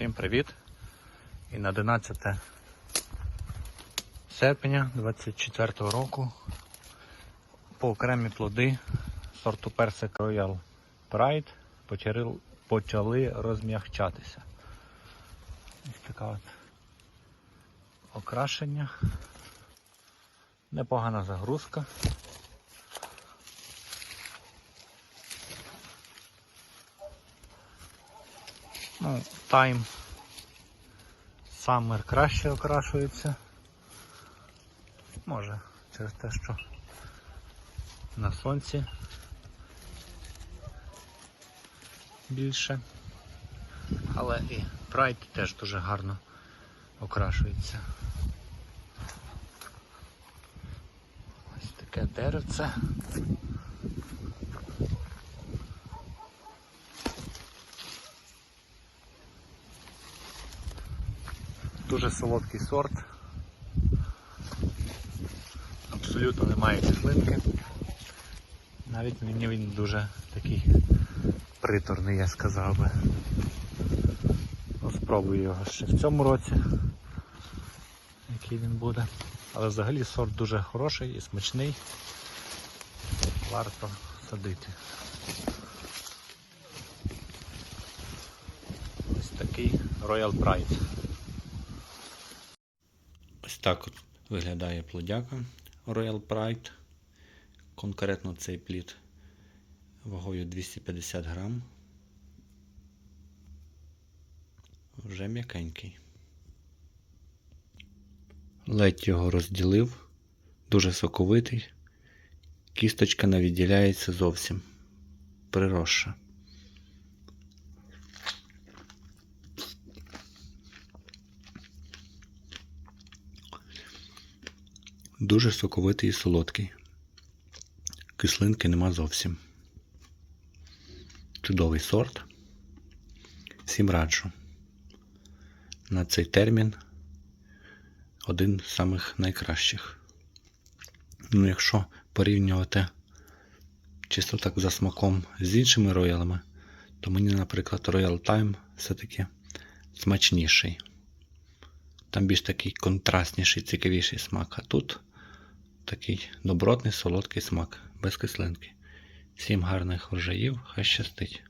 Всім привіт! І на 11 серпня 24 року по окремі плоди сорту персик Royal Pride почали, почали розм'ягчатися. Ось така от окрашення. Непогана загрузка. Ну, тайм Саммер краще окрашується. Може, через те, що на сонці більше. Але і Pride теж дуже гарно окрашується. Ось таке деревце. Дуже солодкий сорт. Абсолютно немає кислинки. Навіть мені він дуже такий приторний, я сказав би. Ну, спробую його ще в цьому році, який він буде. Але взагалі сорт дуже хороший і смачний. Варто садити. Ось такий Royal Pride. Так виглядає плодяка Royal Pride. Конкретно цей плід вагою 250 грам. Вже м'якенький. Ледь його розділив, дуже соковитий. Кісточка не відділяється зовсім. Приросша. Дуже соковитий і солодкий. Кислинки нема зовсім. Чудовий сорт. Всім раджу. На цей термін один з самих найкращих. Ну, якщо порівнювати чисто так за смаком з іншими роялами, то мені, наприклад, Royal Time все-таки смачніший. Там більш такий контрастніший, цікавіший смак. А тут такий добротний солодкий смак, без кислинки. Всім гарних врожаїв, хай щастить!